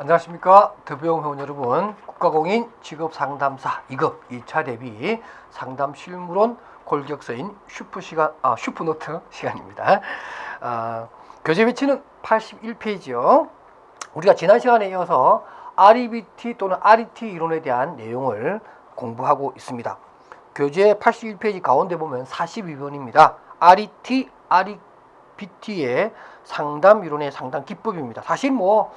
안녕하십니까 더비용 회원 여러분 국가공인 직업상담사 2급 2차 대비 상담 실무론 골격서인 슈프 시간 아 슈프노트 시간입니다. 아, 교재 배치는 81페이지요. 우리가 지난 시간에 이어서 REBT 또는 RET 이론에 대한 내용을 공부하고 있습니다. 교재 81페이지 가운데 보면 42번입니다. RET, REBT의 상담 이론의 상담 기법입니다. 사실 뭐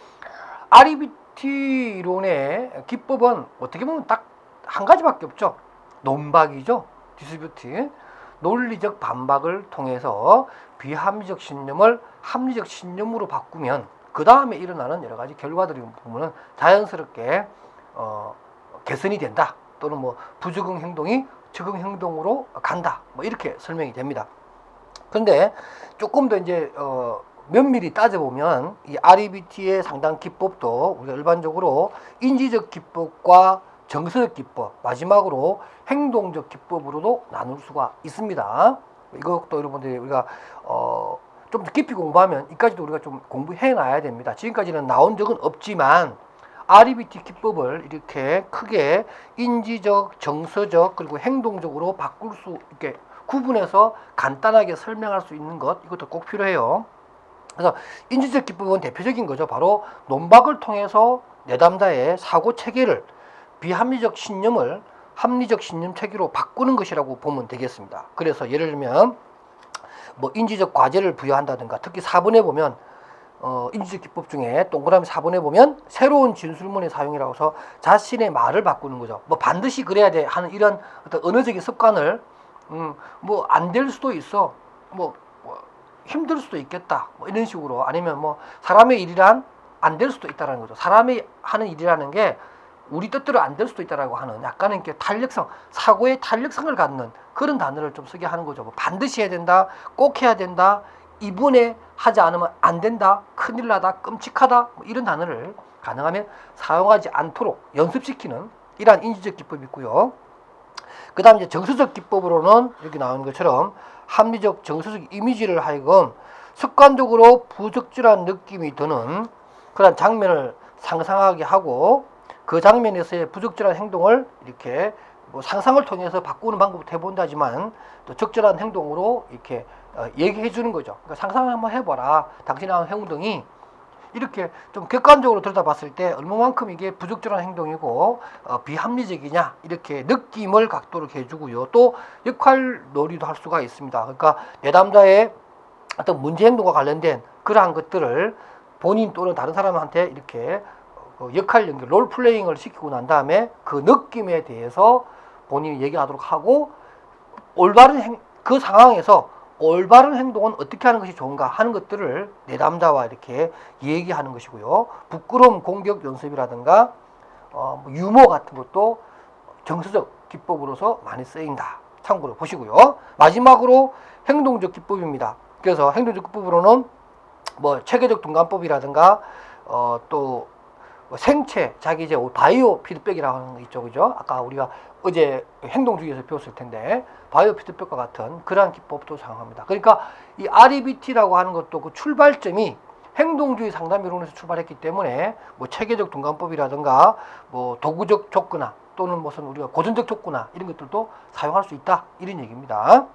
REBT 이론의 기법은 어떻게 보면 딱 한 가지밖에 없죠. 논박이죠. 디스뷰트. 논리적 반박을 통해서 비합리적 신념을 합리적 신념으로 바꾸면 그 다음에 일어나는 여러 가지 결과들이 보면 자연스럽게 어, 개선이 된다. 또는 뭐 부적응 행동이 적응 행동으로 간다. 뭐 이렇게 설명이 됩니다. 그런데 조금 더 이제 어, 면밀히 따져보면 이 REBT의 상당 기법도 우리가 일반적으로 인지적 기법과 정서적 기법, 마지막으로 행동적 기법으로도 나눌 수가 있습니다. 이것도 여러분들이 우리가 어, 좀 더 깊이 공부하면 이까지도 우리가 좀 공부해 놔야 됩니다. 지금까지는 나온 적은 없지만 REBT 기법을 이렇게 크게 인지적, 정서적 그리고 행동적으로 바꿀 수 있게 구분해서 간단하게 설명할 수 있는 것 이것도 꼭 필요해요. 그래서 인지적 기법은 대표적인 거죠. 바로 논박을 통해서 내담자의 사고 체계를 비합리적 신념을 합리적 신념 체계로 바꾸는 것이라고 보면 되겠습니다. 그래서 예를 들면 뭐 인지적 과제를 부여한다든가 특히 4번에 보면 어, 인지적 기법 중에 동그라미 4번에 보면 새로운 진술문의 사용이라고 해서 자신의 말을 바꾸는 거죠. 뭐 반드시 그래야 돼 하는 이런 어떤 언어적인 습관을 음, 뭐 안 될 수도 있어. 뭐, 뭐 힘들 수도 있겠다. 뭐 이런 식으로 아니면 뭐 사람의 일이란 안 될 수도 있다라는 거죠. 사람이 하는 일이라는 게 우리 뜻대로 안 될 수도 있다라고 하는 약간의 이렇게 탄력성, 사고의 탄력성을 갖는 그런 단어를 좀 쓰게 하는 거죠. 뭐 반드시 해야 된다, 꼭 해야 된다, 이번에 하지 않으면 안 된다, 큰일 나다, 끔찍하다, 뭐 이런 단어를 가능하면 사용하지 않도록 연습시키는 이러한 인지적 기법이 있고요. 그 다음 이제 정서적 기법으로는 여기 나오는 것처럼 합리적 정서적 이미지를 하여금 습관적으로 부적절한 느낌이 드는 그런 장면을 상상하게 하고 그 장면에서의 부적절한 행동을 이렇게 뭐 상상을 통해서 바꾸는 방법도 해본다지만 또 적절한 행동으로 이렇게 어, 얘기해 주는 거죠. 그러니까 상상 한번 해봐라. 당신의 행동이 이렇게 좀 객관적으로 들여다봤을 때 얼마만큼 이게 부적절한 행동이고 어, 비합리적이냐 이렇게 느낌을 각도를 해주고요. 또 역할 놀이도 할 수가 있습니다. 그러니까 내담자의 어떤 문제 행동과 관련된 그러한 것들을 본인 또는 다른 사람한테 이렇게 어, 역할 연결, 롤 플레잉을 시키고 난 다음에 그 느낌에 대해서 본인이 얘기하도록 하고 올바른 행, 그 상황에서 올바른 행동은 어떻게 하는 것이 좋은가 하는 것들을 내담자와 이렇게 얘기하는 것이고요. 부끄러움 공격 연습이라든가 어, 뭐 유머 같은 것도 정서적 기법으로서 많이 쓰인다. 참고로 보시고요. 마지막으로 행동적 기법입니다. 그래서 행동적 기법으로는 뭐 체계적 동감법이라든가 어, 또 생체 자기 이제 바이오 피드백이라고 하는 거 있죠, 그죠? 아까 우리가 어제 행동주의에서 배웠을 텐데 바이오 피드백과 같은 그러한 기법도 사용합니다. 그러니까 이 REBT라고 하는 것도 그 출발점이 행동주의 상담 이론에서 출발했기 때문에 뭐 체계적 동감법이라든가 뭐 도구적 촉구나 또는 무슨 우리가 고전적 촉구나 이런 것들도 사용할 수 있다 이런 얘기입니다.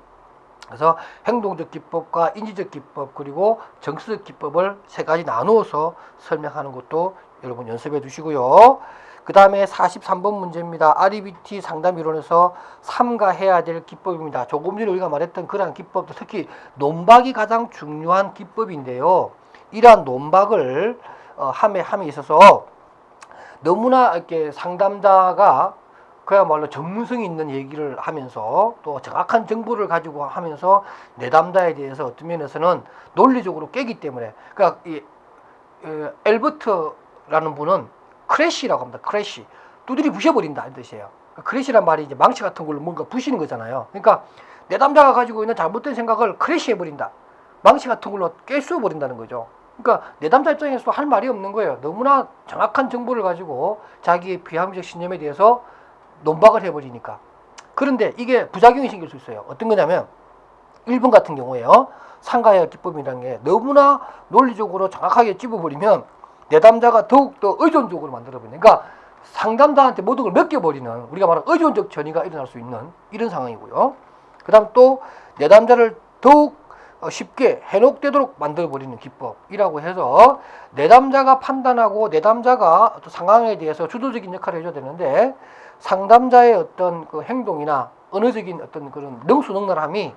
그래서 행동적 기법과 인지적 기법 그리고 정서적 기법을 세 가지 나누어서 설명하는 것도 여러분 연습해 두시고요. 그 다음에 43번 문제입니다. REBT 상담 이론에서 삼가해야 될 기법입니다. 조금 전에 우리가 말했던 그러한 기법도 특히 논박이 가장 중요한 기법인데요. 이러한 논박을 어, 함에 함에 있어서 너무나 이렇게 상담자가 그야말로 전문성이 있는 얘기를 하면서 또 정확한 정보를 가지고 하면서 내담자에 대해서 어떤 면에서는 논리적으로 깨기 때문에 그러니까 이 에, 엘버트 라는 분은 크래쉬라고 합니다. 크래쉬 두드리 부셔버린다 이 뜻이에요. 크래쉬란 말이 이제 망치 같은 걸로 뭔가 부시는 거잖아요. 그러니까 내담자가 가지고 있는 잘못된 생각을 크래쉬해버린다. 망치 같은 걸로 깨쑤어버린다는 거죠. 그러니까 내담자 입장에서도 할 말이 없는 거예요. 너무나 정확한 정보를 가지고 자기의 비합리적 신념에 대해서 논박을 해버리니까. 그런데 이게 부작용이 생길 수 있어요. 어떤 거냐면 1번 같은 경우에요. 상가의 기법이라는 게 너무나 논리적으로 정확하게 찝어버리면 내담자가 더욱더 의존적으로 만들어버리는 그러니까 상담자한테 모든 걸 맡겨버리는 우리가 말하는 의존적 전이가 일어날 수 있는 이런 상황이고요. 그 다음 또 내담자를 더욱 어, 쉽게 해독되도록 만들어버리는 기법이라고 해서 내담자가 판단하고 내담자가 상황에 대해서 주도적인 역할을 해줘야 되는데 상담자의 어떤 그 행동이나 언어적인 어떤 그런 능수능란함이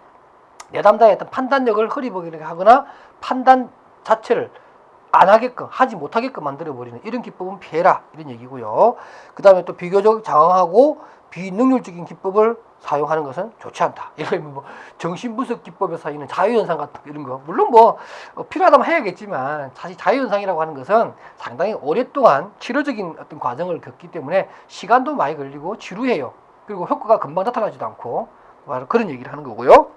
내담자의 어떤 판단력을 흐리보게 하거나 판단 자체를 안 하게끔 하지 못하게끔 만들어 버리는 이런 기법은 피해라 이런 얘기고요. 그 다음에 또 비교적 장황하고 비능률적인 기법을 사용하는 것은 좋지 않다. 이런 뭐 정신분석 기법에서 있는 자유현상 같은 이런 거 물론 뭐 어, 필요하다면 해야겠지만 사실 자유현상이라고 하는 것은 상당히 오랫동안 치료적인 어떤 과정을 겪기 때문에 시간도 많이 걸리고 지루해요. 그리고 효과가 금방 나타나지도 않고 바로 그런 얘기를 하는 거고요.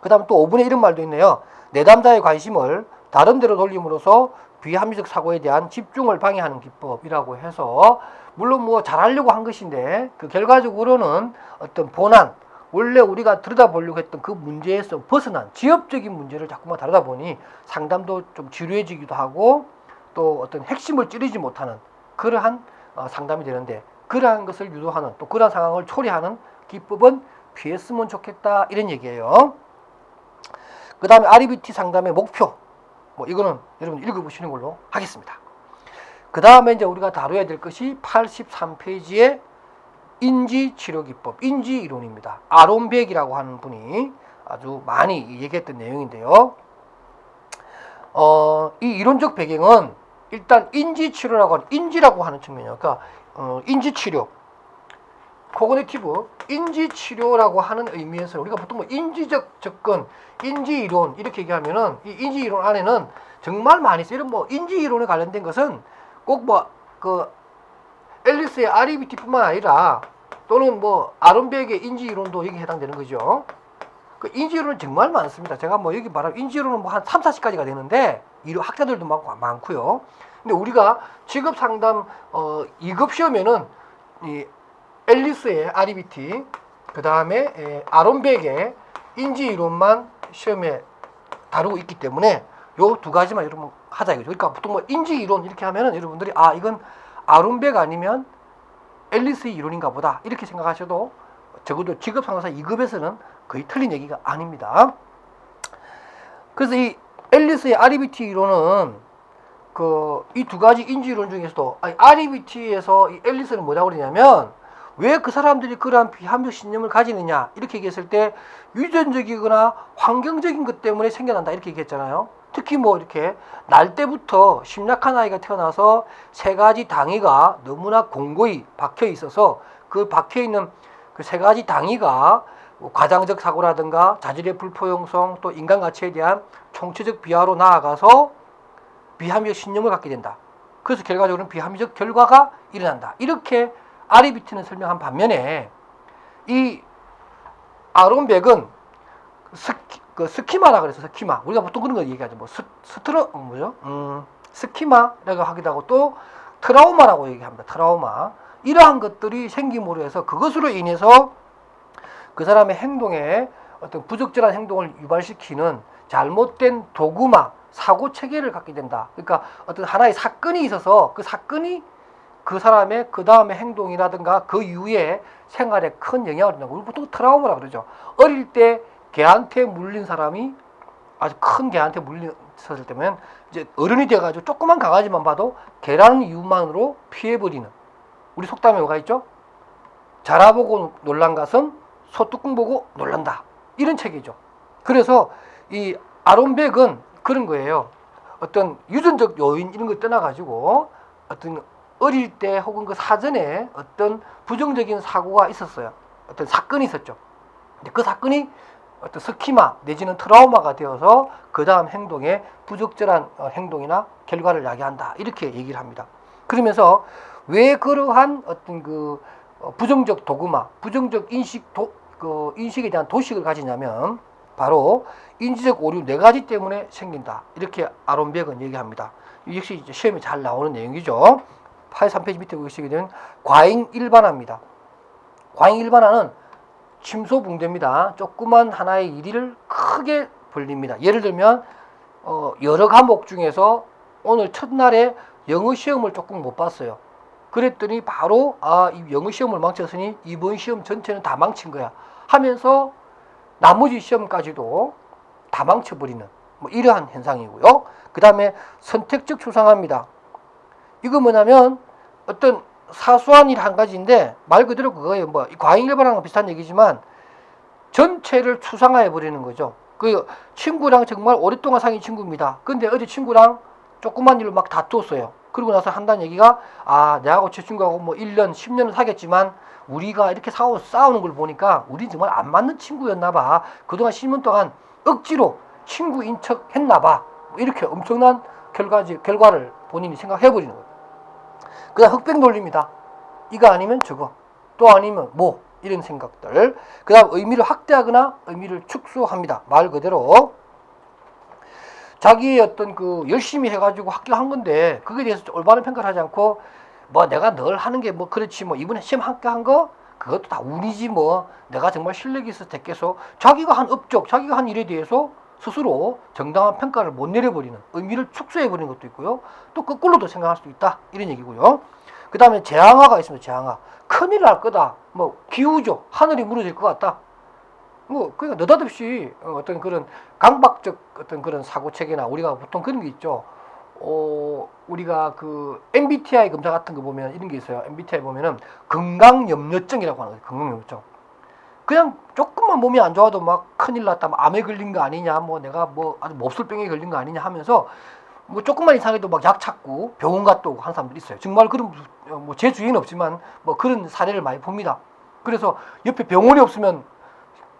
그 다음에 또 5분의 1은 말도 있네요. 내담자의 관심을 다른 데로 돌림으로써 비합리적 사고에 대한 집중을 방해하는 기법이라고 해서 물론 뭐 잘하려고 한 것인데 그 결과적으로는 어떤 본안 원래 우리가 들여다보려고 했던 그 문제에서 벗어난 지엽적인 문제를 자꾸만 다루다 보니 상담도 좀 지루해지기도 하고 또 어떤 핵심을 찌르지 못하는 그러한 어, 상담이 되는데 그러한 것을 유도하는 또 그러한 상황을 초래하는 기법은 피했으면 좋겠다 이런 얘기예요. 그 다음에 RBT 상담의 목표 뭐 이거는 여러분 읽어보시는 걸로 하겠습니다. 그 다음에 이제 우리가 다뤄야 될 것이 83페이지의 인지 치료 기법, 인지 이론입니다. 아론백이라고 하는 분이 아주 많이 얘기했던 내용인데요. 어, 이 이론적 배경은 일단 인지 치료라고 하는 인지라고 하는 측면이에요. 그러니까 어, 인지 치료, 코그니티브 인지 치료라고 하는 의미에서 우리가 보통 뭐 인지적 접근, 인지 이론 이렇게 얘기하면은 이 인지 이론 안에는 정말 많이. 이런 뭐 인지 이론에 관련된 것은 꼭 뭐 그 앨리스의 REBT뿐만 아니라 또는 뭐 아론백의 인지 이론도 여기 해당되는 거죠. 그 인지 이론은 정말 많습니다. 제가 뭐 여기 말하면 인지 이론은 뭐 한 3, 40가지가 되는데 이 학자들도 많고 많고요. 근데 우리가 직업 상담 어 2급 시험에는 이 앨리스의 REBT 그 다음에 아론백의 인지 이론만 시험에 다루고 있기 때문에 요 두 가지만 여러분 하자 이거죠. 그러니까 보통 뭐 인지 이론 이렇게 하면은 여러분들이 아 이건 아론백 아니면 앨리스의 이론인가 보다 이렇게 생각하셔도 적어도 직업 상담사 2급에서는 거의 틀린 얘기가 아닙니다. 그래서 이 앨리스의 REBT 이론은 그 이 두 가지 인지 이론 중에서도 아니 REBT에서 이 앨리스는 뭐라고 그러냐면 왜 그 사람들이 그러한 비합리적 신념을 가지느냐 이렇게 얘기했을 때 유전적이거나 환경적인 것 때문에 생겨난다 이렇게 얘기했잖아요. 특히 뭐 이렇게 날 때부터 심약한 아이가 태어나서 세 가지 당위가 너무나 공고히 박혀 있어서 그 박혀 있는 그 세 가지 당위가 뭐 과장적 사고라든가 자질의 불포용성 또 인간 가치에 대한 총체적 비하로 나아가서 비합리적 신념을 갖게 된다. 그래서 결과적으로는 비합리적 결과가 일어난다. 이렇게 아리비트는 설명한 반면에 이 아론백은 스키, 그 스키마라 그래서 스키마. 우리가 보통 그런 거 얘기하죠. 뭐 스, 스트러 어, 뭐죠? 음, 스키마라고 하기도 하고 또 트라우마라고 얘기합니다. 트라우마. 이러한 것들이 생김으로 해서 그것으로 인해서 그 사람의 행동에 어떤 부적절한 행동을 유발시키는 잘못된 도구마 사고 체계를 갖게 된다. 그러니까 어떤 하나의 사건이 있어서 그 사건이 그 사람의 그 다음의 행동이라든가 그 이후에 생활에 큰 영향을 준다고 우리 보통 트라우마라 그러죠 어릴 때 개한테 물린 사람이 아주 큰 개한테 물렸을 때면 이제 어른이 돼가지고 조그만 강아지만 봐도 개라는 이유만으로 피해버리는 우리 속담에 뭐가 있죠? 자라보고 놀란 것은 소뚜껑 보고 놀란다 이런 책이죠. 그래서 이 아론백은 그런 거예요. 어떤 유전적 요인 이런 거 떠나가지고 어떤 어릴 때 혹은 그 사전에 어떤 부정적인 사고가 있었어요. 어떤 사건이 있었죠. 근데 그 사건이 어떤 스키마 내지는 트라우마가 되어서 그 다음 행동에 부적절한 어, 행동이나 결과를 야기한다 이렇게 얘기를 합니다. 그러면서 왜 그러한 어떤 그 어, 부정적 도구마, 부정적 인식 도, 그 인식에 대한 도식을 가지냐면 바로 인지적 오류 네 가지 때문에 생긴다 이렇게 아론백은 얘기합니다. 역시 이제 시험에 잘 나오는 내용이죠. 83페이지 밑에 보시게 되면 과잉 일반화입니다. 과잉 일반화는 침소 붕대입니다. 조그만 하나의 일을 크게 벌립니다. 예를 들면 어, 여러 과목 중에서 오늘 첫날에 영어 시험을 조금 못 봤어요. 그랬더니 바로 아, 이 영어 시험을 망쳤으니 이번 시험 전체는 다 망친 거야. 하면서 나머지 시험까지도 다 망쳐버리는 뭐 이러한 현상이고요. 그 다음에 선택적 추상화입니다. 이거 뭐냐면 어떤 사소한 일 한 가지인데 말 그대로 그거예요. 뭐 과잉일반하고 비슷한 얘기지만 전체를 추상화해 버리는 거죠. 그 친구랑 정말 오랫동안 사귄 친구입니다. 근데 어제 친구랑 조그만 일로 막 다투었어요. 그러고 나서 한다는 얘기가 아 내하고 제 친구하고 뭐 1년 10년을 사귀었지만 우리가 이렇게 싸우, 싸우는 걸 보니까 우리 정말 안 맞는 친구였나 봐. 그동안 10년 동안 억지로 친구인 척 했나 봐. 뭐 이렇게 엄청난 결과, 결과를 본인이 생각해 버리는 거예요. 그 다음 흑백 논리입니다. 이거 아니면 저거. 또 아니면 뭐. 이런 생각들. 그 다음 의미를 확대하거나 의미를 축소합니다. 말 그대로. 자기의 어떤 그 열심히 해가지고 합격한 건데 그거에 대해서 올바른 평가를 하지 않고 뭐 내가 늘 하는 게 뭐 그렇지 뭐 이번에 시험 합격한 거 그것도 다 운이지 뭐 내가 정말 실력이 있어서 됐겠어 자기가 한 업적 자기가 한 일에 대해서 스스로 정당한 평가를 못 내려버리는 의미를 축소해 버리는 것도 있고요 또 거꾸로도 생각할 수도 있다 이런 얘기고요 그 다음에 재앙화가 있습니다 재앙화 큰일 날 거다 뭐 기우죠 하늘이 무너질 것 같다 뭐 그러니까 느닷없이 어떤 그런 강박적 어떤 그런 사고 체계나 우리가 보통 그런 게 있죠. 어 우리가 그 MBTI 검사 같은 거 보면 이런 게 있어요. MBTI 보면은 건강 염려증이라고 하는 거예요. 건강 염려증. 그냥 조금만 몸이 안 좋아도 막 큰일 났다, 뭐 암에 걸린 거 아니냐, 뭐 내가 뭐 아주 몹쓸병에 걸린 거 아니냐 하면서 뭐 조금만 이상해도 막 약 찾고 병원 갔다 오고 하는 사람들이 있어요. 정말 그런 뭐 제 주위는 없지만 뭐 그런 사례를 많이 봅니다. 그래서 옆에 병원이 없으면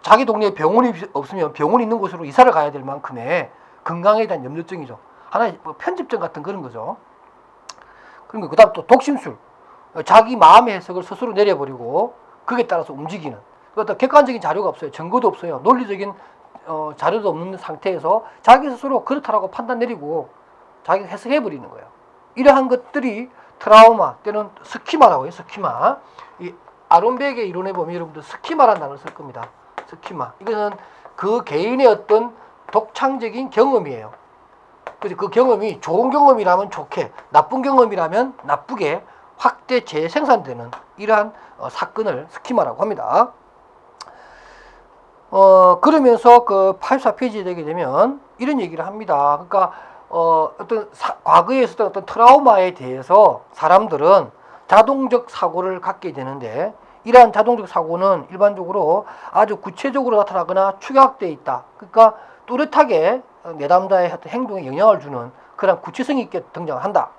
자기 동네에 병원이 없으면 병원 있는 곳으로 이사를 가야 될 만큼의 건강에 대한 염려증이죠. 하나의 뭐 편집증 같은 그런 거죠. 그다음 또 독심술. 자기 마음의 해석을 스스로 내려버리고 그에 따라서 움직이는. 그것도 객관적인 자료가 없어요. 증거도 없어요. 논리적인 어, 자료도 없는 상태에서 자기 스스로 그렇다라고 판단 내리고 자기가 해석해 버리는 거예요. 이러한 것들이 트라우마 때는 스키마라고 해요. 스키마. 이 아론백의 이론에 보면 여러분들 스키마라는 단어를 쓸 겁니다. 스키마. 이것은 그 개인의 어떤 독창적인 경험이에요. 그래서 그 경험이 좋은 경험이라면 좋게, 나쁜 경험이라면 나쁘게 확대 재생산되는 이러한 어, 사건을 스키마라고 합니다. 어, 그러면서 그 84페이지에 되게 되면 이런 얘기를 합니다. 그러니까 어, 어떤 사, 과거에 있었던 어떤 트라우마에 대해서 사람들은 자동적 사고를 갖게 되는데 이러한 자동적 사고는 일반적으로 아주 구체적으로 나타나거나 축약되어 있다. 그러니까 뚜렷하게 내담자의 어떤 행동에 영향을 주는 그런 구체성 있게 등장한다.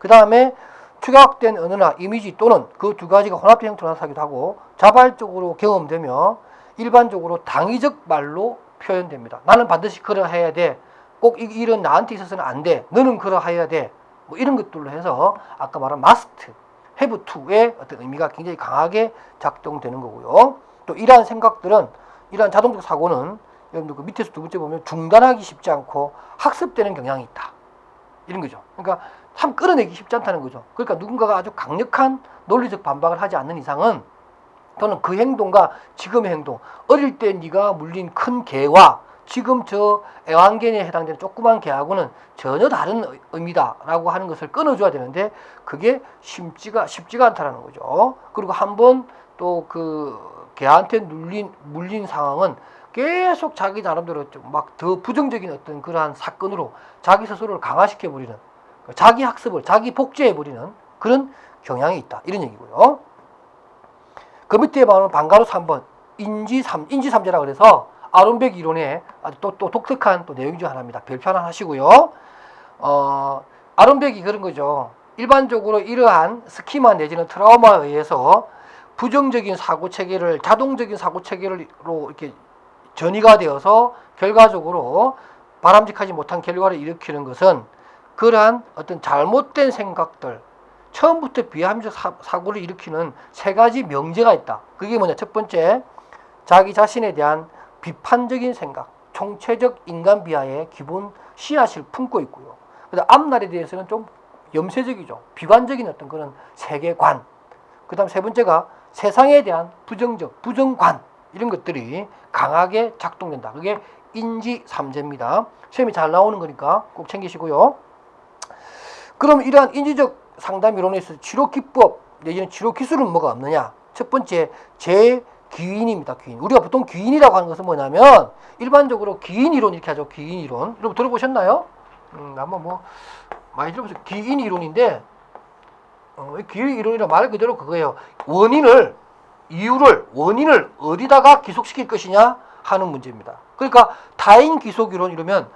그 다음에 축약된 언어나 이미지 또는 그 두 가지가 혼합된 형태로 나타나기도 하고 자발적으로 경험되며 일반적으로 당위적 말로 표현됩니다. 나는 반드시 그러해야 돼. 꼭 이 일은 나한테 있어서는 안 돼. 너는 그러해야 돼. 뭐 이런 것들로 해서 아까 말한 마스트 have to의 어떤 의미가 굉장히 강하게 작동되는 거고요. 또 이러한 생각들은 이러한 자동적 사고는 여러분들 그 밑에서 두 번째 보면 중단하기 쉽지 않고 학습되는 경향이 있다. 이런 거죠. 그러니까 참 끌어내기 쉽지 않다는 거죠. 그러니까 누군가가 아주 강력한 논리적 반박을 하지 않는 이상은 또는 그 행동과 지금의 행동, 어릴 때 네가 물린 큰 개와 지금 저 애완견에 해당되는 조그만 개하고는 전혀 다른 의미다라고 하는 것을 끊어줘야 되는데 그게 쉽지가 쉽지가 않다라는 거죠. 그리고 한 번 또 그 개한테 눌린 물린 상황은 계속 자기 나름대로 막 더 부정적인 어떤 그러한 사건으로 자기 스스로를 강화시켜 버리는 자기 학습을 자기 복제해 버리는 그런 경향이 있다 이런 얘기고요. 그 밑에 보면 방가로 3번 인지 3 인지 삼재라 그래서 아론백 이론의 아주 또, 또 독특한 또 내용 중 하나입니다. 별표 하나 하시고요. 어, 아론백이 그런 거죠. 일반적으로 이러한 스키마 내지는 트라우마에 의해서 부정적인 사고 체계를 자동적인 사고 체계로 이렇게 전이가 되어서 결과적으로 바람직하지 못한 결과를 일으키는 것은 그러한 어떤 잘못된 생각들 처음부터 비합리적 사 고를 일으키는 세 가지 명제가 있다. 그게 뭐냐? 첫 번째, 자기 자신에 대한 비판적인 생각, 총체적 인간 비하의 기본 씨앗을 품고 있고요. 그다음 앞날에 대해서는 좀 염세적이죠. 비관적인 어떤 그런 세계관. 그다음 세 번째가 세상에 대한 부정적 부정관 이런 것들이 강하게 작동된다. 그게 인지 삼재입니다. 시험이 잘 나오는 거니까 꼭 챙기시고요. 그럼 이러한 인지적 상담 이론에서 치료 기법 내지는 치료 기술은 뭐가 없느냐? 첫 번째 재 귀인입니다. 귀인. 우리가 보통 귀인이라고 하는 것은 뭐냐면 일반적으로 귀인 이론 이렇게 하죠. 귀인 이론. 여러분 들어보셨나요? 음, 한번 뭐 많이 들어보셨. 귀인 이론인데 어, 이 귀인 이론이라 말 그대로 그거예요. 원인을 이유를 원인을 어디다가 기속시킬 것이냐 하는 문제입니다. 그러니까 타인 기속 이론 이러면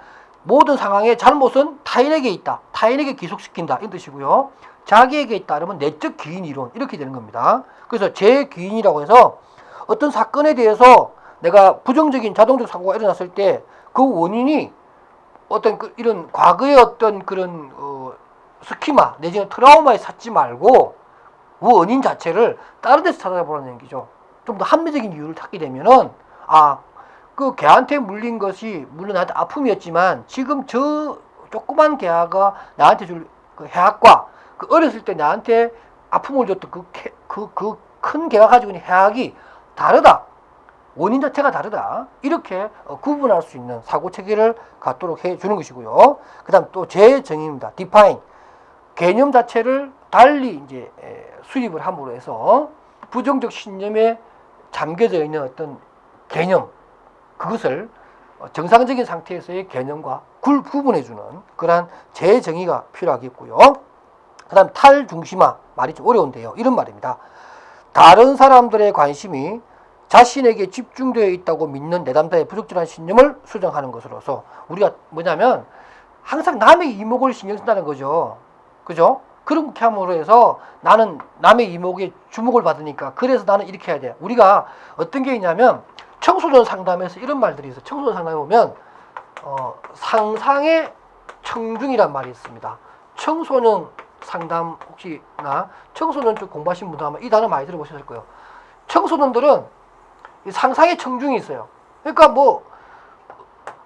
모든 상황의 잘못은 타인에게 있다. 타인에게 기속시킨다. 이런 뜻이고요. 자기에게. 그러면 내적 기인 이론. 이렇게 되는 겁니다. 그래서 제 기인이라고 해서 어떤 사건에 대해서 내가 부정적인 자동적 사고가 일어났을 때 그 원인이 어떤 그 이런 과거의 어떤 그런 어, 스키마 내지는 트라우마에 찾지 말고 그 원인 자체를 다른 데서 찾아보라는 얘기죠. 좀 더 합리적인 이유를 찾게 되면은 아, 그 개한테 물린 것이 물론 나한테 아픔이었지만 지금 저 조그만 개가 나한테 줄 그 해악과 그 어렸을 때 나한테 아픔을 줬던 그그 큰 개가 가지고 있는 해악이 다르다. 원인 자체가 다르다. 이렇게 어, 구분할 수 있는 사고 체계를 갖도록 해 주는 것이고요. 그 다음 또 재정의입니다. define 개념 자체를 달리 이제 에, 수립을 함으로 해서 부정적 신념에 잠겨져 있는 어떤 개념 그것을 어, 정상적인 상태에서의 개념과 굴 구분해주는 그러한 재정의가 필요하겠고요. 그 다음 탈중심화 말이 좀 어려운데요. 이런 말입니다. 다른 사람들의 관심이 자신에게 집중되어 있다고 믿는 내담자의 부적절한 신념을 수정하는 것으로서 우리가 뭐냐면 항상 남의 이목을 신경 쓴다는 거죠. 그죠? 그렇게 함으로 해서 나는 남의 이목에 주목을 받으니까 그래서 나는 이렇게 해야 돼. 우리가 어떤 게 있냐면 청소년 상담에서 이런 말들이 있어. 청소년 상담에 보면 어, 상상의 청중이란 말이 있습니다. 청소년 상담 혹시나 청소년 쪽 공부하신 분들 아마 이 단어 많이 들어보셨을 거예요. 청소년들은 이 상상의 청중이 있어요. 그러니까 뭐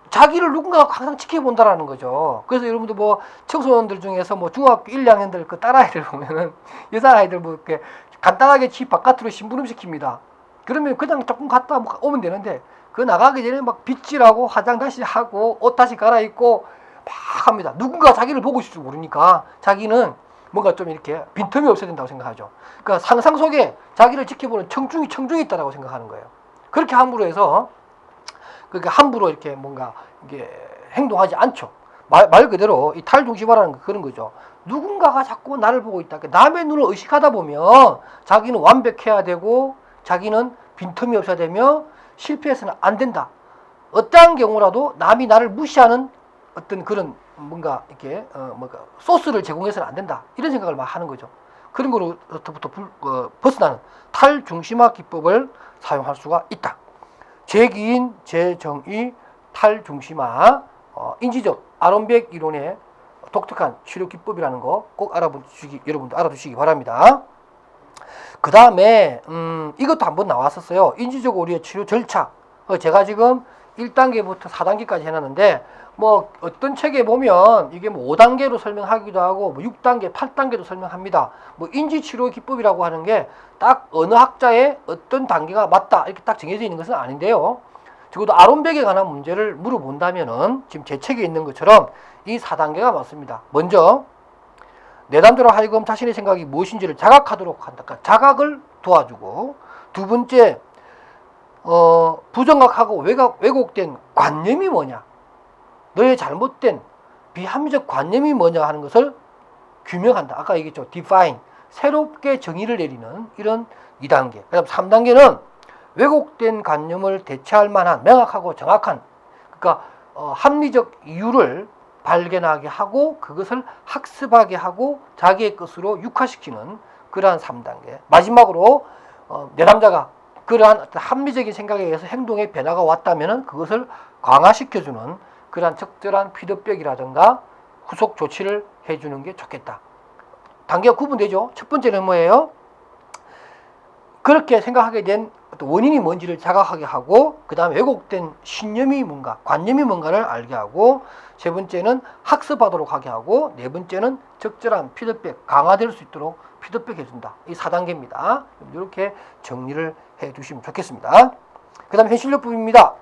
자기를 누군가가 항상 지켜본다라는 거죠. 그래서 여러분들 뭐 청소년들 중에서 뭐 중학교 1, 2학년들 그 딸아이들 보면은 여자 아이들 뭐 이렇게 간단하게 집 바깥으로 심부름 시킵니다. 그러면 그냥 조금 갔다 오면 되는데 그 나가기 전에 막 빗질하고 화장 다시 하고 옷 다시 갈아입고 막 합니다. 누군가 자기를 보고 있을 줄 모르니까 자기는 뭔가 좀 이렇게 빈틈이 없어야 된다고 생각하죠. 그러니까 상상 속에 자기를 지켜보는 청중이 청중이 있다라고 생각하는 거예요. 그렇게 함으로 해서 그러니까 함부로 이렇게 뭔가 이게 행동하지 않죠. 말, 말 그대로 이 탈중심화라는 거 그런 거죠. 누군가가 자꾸 나를 보고 있다. 그러니까 남의 눈을 의식하다 보면 자기는 완벽해야 되고 자기는 빈틈이 없어야 되며 실패해서는 안 된다. 어떠한 경우라도 남이 나를 무시하는 어떤 그런 뭔가 이렇게 어 뭔가 소스를 제공해서는 안 된다. 이런 생각을 막 하는 거죠. 그런 거로부터 불- 어, 벗어나는 탈중심화 기법을 사용할 수가 있다. 재기인, 재정의, 탈중심화, 어, 인지적 아론백 이론의 독특한 치료 기법이라는 거 꼭 알아보시기 여러분들 알아두시기 바랍니다. 그 다음에 음, 이것도 한번 나왔었어요. 인지적 오류의 치료 절차. 어, 제가 지금 1단계부터 4단계까지 해놨는데 뭐 어떤 책에 보면 이게 뭐 5단계로 설명하기도 하고 뭐 6단계, 8단계도 설명합니다. 뭐 인지 치료 기법이라고 하는 게 딱 어느 학자의 어떤 단계가 맞다 이렇게 딱 정해져 있는 것은 아닌데요. 적어도 아론백에 관한 문제를 물어본다면은 지금 제 책에 있는 것처럼 이 4단계가 맞습니다. 먼저 내담대로 하여금 자신의 생각이 무엇인지를 자각하도록 한다. 그러니까 자각을 도와주고 두 번째 어, 부정각하고 왜곡, 왜곡된 관념이 뭐냐? 너의 잘못된 비합리적 관념이 뭐냐 하는 것을 규명한다. 아까 얘기했죠. define. 새롭게 정의를 내리는 이런 2단계. 그 다음 3단계는 왜곡된 관념을 대체할 만한 명확하고 정확한 그러니까 어, 합리적 이유를 발견하게 하고 그것을 학습하게 하고 자기의 것으로 육화시키는 그러한 3단계. 마지막으로 어, 내담자가 그러한 합리적인 생각에 의해서 행동의 변화가 왔다면은 그것을 강화시켜주는 그러한 적절한 피드백이라든가 후속 조치를 해주는 게 좋겠다. 단계가 구분되죠. 첫 번째는 뭐예요? 그렇게 생각하게 된 원인이 뭔지를 자각하게 하고 그 다음에 왜곡된 신념이 뭔가 관념이 뭔가를 알게 하고 세 번째는 학습하도록 하게 하고 네 번째는 적절한 피드백 강화될 수 있도록 피드백 해준다. 이 4단계입니다. 이렇게 정리를 해 두시면 좋겠습니다. 그 다음에 현실력 부분입니다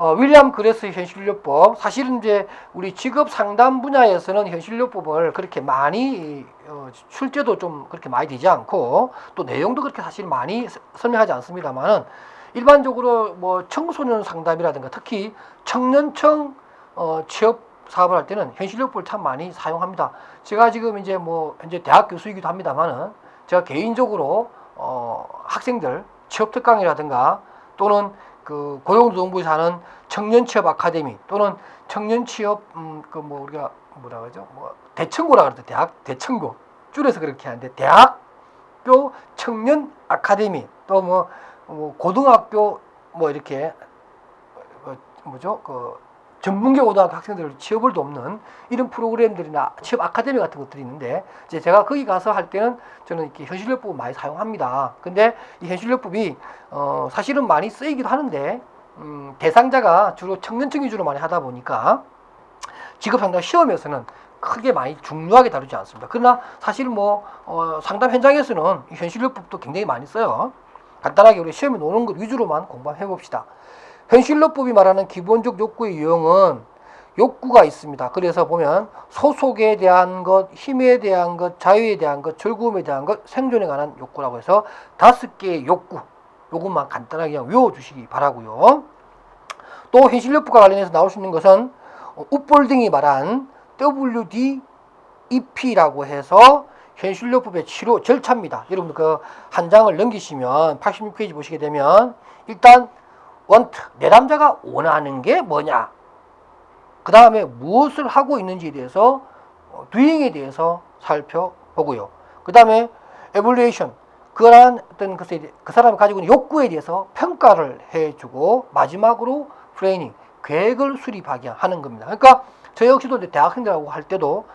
어, 윌리엄 그레스의 현실요법 사실은 이제 우리 직업 상담 분야에서는 현실요법을 그렇게 많이 어, 출제도 좀 그렇게 많이 되지 않고 또 내용도 그렇게 사실 많이 서- 설명하지 않습니다만은 일반적으로 뭐 청소년 상담이라든가 특히 청년청 어, 취업 사업을 할 때는 현실요법을 참 많이 사용합니다. 제가 지금 이제 뭐 현재 대학 교수이기도 합니다만은 제가 개인적으로 어, 학생들 취업 특강이라든가 또는 그 고용노동부에서 하는 청년 취업 아카데미 또는 청년 취업 음 그 뭐 우리가 뭐라 그러죠? 뭐 대청고라 그러죠. 대학 대청고 줄여서 그렇게 하는데 대학교 청년 아카데미 또뭐 뭐 고등학교 뭐 이렇게 어, 뭐죠? 그 전문계 고등학교 학생들 취업을 돕는 이런 프로그램들이나 취업 아카데미 같은 것들이 있는데 이제 제가 거기 가서 할 때는 저는 이렇게 현실요법을 많이 사용합니다. 근데 이 현실요법이 어 사실은 많이 쓰이기도 하는데 음 대상자가 주로 청년층 위주로 많이 하다 보니까 직업 상담 시험에서는 크게 많이 중요하게 다루지 않습니다. 그러나 사실 뭐 어, 상담 현장에서는 이 현실요법도 굉장히 많이 써요. 간단하게 우리 시험에 노는 것 위주로만 공부 한번 해봅시다. 현실요법이 말하는 기본적 욕구의 유형은 욕구가 있습니다. 그래서 보면 소속에 대한 것, 힘에 대한 것, 자유에 대한 것, 즐거움에 대한 것, 생존에 관한 욕구라고 해서 다섯 개의 욕구, 요것만 간단하게 그냥 외워주시기 바라고요. 또 현실요법과 관련해서 나올 수 있는 것은 어, 웁볼딩이 말한 WDEP라고 해서 현실요법의 치료 절차입니다. 여러분들 그 한 장을 넘기시면 86페이지 보시게 되면 일단 want 내 남자가 원하는 게 뭐냐 그 다음에 무엇을 하고 있는지에 대해서 어, doing에 대해서 살펴보고요. 그 다음에 evaluation 그러한 어떤 대해- 그 사람이 가지고 있는 욕구에 대해서 평가를 해주고 마지막으로 플레이닝 계획을 수립하게 하는 겁니다. 그러니까 저 역시도 대학생들하고 할 때도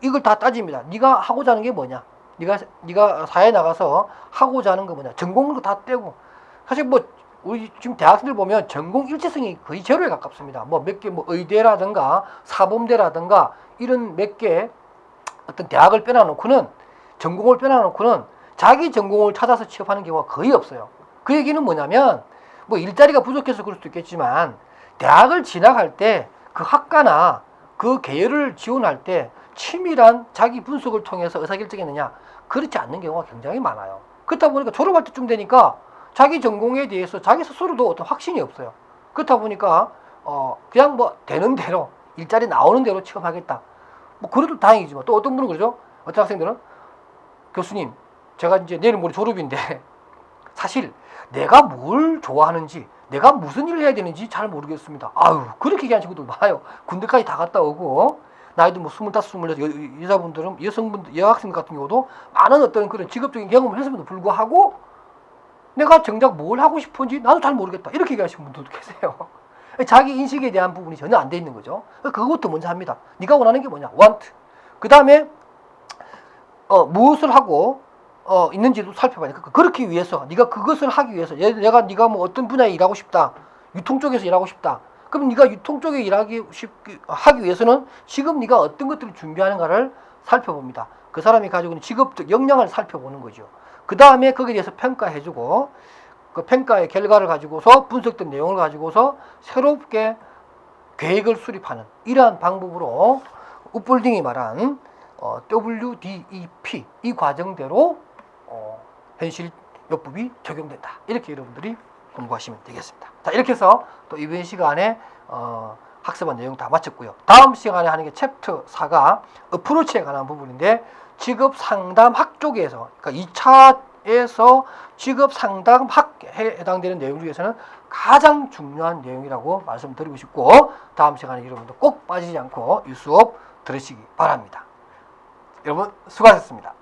이걸 다 따집니다. 네가 하고자 하는 게 뭐냐? 네가 네가 사회에 나가서 하고자 하는 거 뭐냐? 전공을 다 떼고 사실 뭐 우리 지금 대학생들 보면 전공 일체성이 거의 제로에 가깝습니다. 뭐 몇 개 뭐 의대라든가 사범대라든가 이런 몇 개 어떤 대학을 빼놔놓고는 전공을 빼놔놓고는 자기 전공을 찾아서 취업하는 경우가 거의 없어요. 그 얘기는 뭐냐면 뭐 일자리가 부족해서 그럴 수도 있겠지만 대학을 진학할 때 그 학과나 그 계열을 지원할 때 치밀한 자기 분석을 통해서 의사결정했느냐 그렇지 않는 경우가 굉장히 많아요. 그렇다 보니까 졸업할 때쯤 되니까 자기 전공에 대해서 자기 스스로도 어떤 확신이 없어요. 그렇다 보니까 어 그냥 뭐 되는 대로 일자리 나오는 대로 취업하겠다. 뭐 그래도 다행이지만 또 어떤 분은 그러죠. 어떤 학생들은 교수님 제가 이제 내일 모레 졸업인데 사실 내가 뭘 좋아하는지 내가 무슨 일을 해야 되는지 잘 모르겠습니다. 아유 그렇게 얘기하는 친구들 많아요. 군대까지 다 갔다 오고 나이도 뭐 스물다섯, 스물여섯 여- 여자분들은 여성분들 여학생 같은 경우도 많은 어떤 그런 직업적인 경험을 했음에도 불구하고 내가 정작 뭘 하고 싶은지 나도 잘 모르겠다 이렇게 얘기하시는 분들도 계세요. 자기 인식에 대한 부분이 전혀 안 돼 있는 거죠. 그것부터 먼저 합니다. 네가 원하는 게 뭐냐? want. 그 다음에 어, 무엇을 하고 어, 있는지도 살펴봐야 돼. 그- 그렇기 위해서 네가 그것을 하기 위해서 얘- 내가 네가 뭐 어떤 분야에 일하고 싶다. 유통 쪽에서 일하고 싶다. 그럼 네가 유통 쪽에 일하기 쉽 하기 위해서는 지금 네가 어떤 것들을 준비하는가를 살펴봅니다. 그 사람이 가지고 있는 직업적 역량을 살펴보는 거죠. 그 다음에 거기에 대해서 평가해주고 그 평가의 결과를 가지고서 분석된 내용을 가지고서 새롭게 계획을 수립하는 이러한 방법으로 우폴딩이 말한 어, WDEP 이 과정대로 어, 현실 요법이 적용된다. 이렇게 여러분들이 공부하시면 되겠습니다. 자 이렇게 해서 또 이번 시간에 어, 학습한 내용 다 마쳤고요. 다음 시간에 하는 게 챕터 4가 어프로치에 관한 부분인데 직업 상담학 쪽에서 그러니까 2차에서 직업 상담학에 해당되는 내용 중에서는 가장 중요한 내용이라고 말씀드리고 싶고 다음 시간에 여러분들 꼭 빠지지 않고 이 수업 들으시기 바랍니다. 여러분 수고하셨습니다.